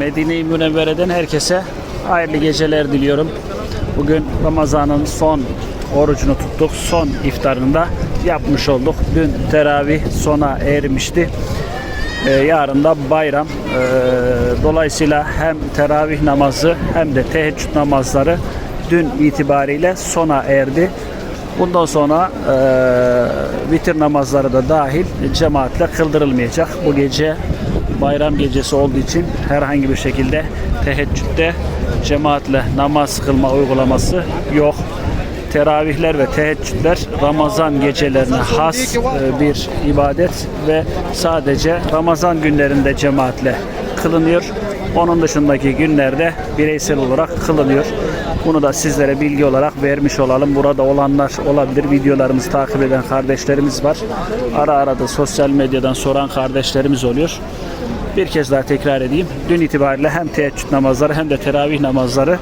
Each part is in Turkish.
Medine-i Münevvere'den herkese hayırlı geceler diliyorum. Bugün Ramazan'ın son orucunu tuttuk. Son iftarını da yapmış olduk. Dün teravih sona ermişti. Ee, yarın da bayram. Ee, dolayısıyla hem teravih namazı hem de teheccüd namazları dün itibariyle sona erdi. Bundan sonra e, vitir namazları da dahil cemaatle kıldırılmayacak. Bu gece bayram gecesi olduğu için herhangi bir şekilde teheccüde cemaatle namaz kılma uygulaması yok. Teravihler ve teheccüdler Ramazan gecelerine has e, bir ibadet ve sadece Ramazan günlerinde cemaatle kılınıyor. Onun dışındaki günlerde bireysel olarak kılınıyor. Bunu da sizlere bilgi olarak vermiş olalım. Burada olanlar olabilir. Videolarımızı takip eden kardeşlerimiz var. Ara ara da sosyal medyadan soran kardeşlerimiz oluyor. Bir kez daha tekrar edeyim. Dün itibariyle hem teheccüd namazları hem de teravih namazları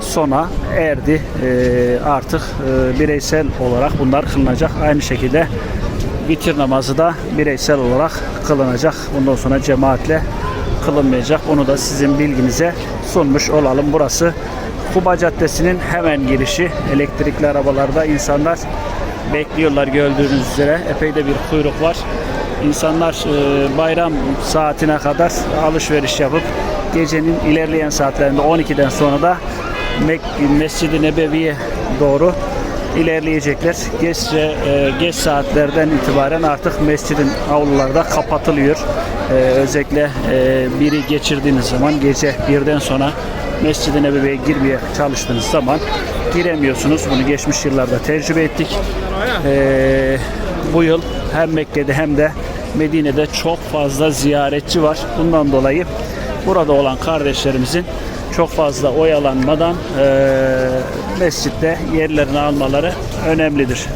sona erdi. Ee, artık e, bireysel olarak bunlar kılınacak. Aynı şekilde vitir namazı da bireysel olarak kılınacak. Bundan sonra cemaatle kılınmayacak. Onu da sizin bilginize sunmuş olalım. Burası Kuba Caddesi'nin hemen girişi. Elektrikli arabalarda insanlar bekliyorlar gördüğünüz üzere. Epey de bir kuyruk var. İnsanlar e, bayram saatine kadar alışveriş yapıp gecenin ilerleyen saatlerinde 12'den sonra da Mek- Mescid-i Nebevi'ye doğru ilerleyecekler. Geçce, e, geç saatlerden itibaren artık mescidin avluları da kapatılıyor. E, özellikle e, biri geçirdiğiniz zaman gece birden sonra Mescid-i girmeye çalıştığınız zaman giremiyorsunuz. Bunu geçmiş yıllarda tecrübe ettik. E, bu yıl hem Mekke'de hem de Medine'de çok fazla ziyaretçi var. Bundan dolayı burada olan kardeşlerimizin çok fazla oyalanmadan eee mescitte yerlerini almaları önemlidir.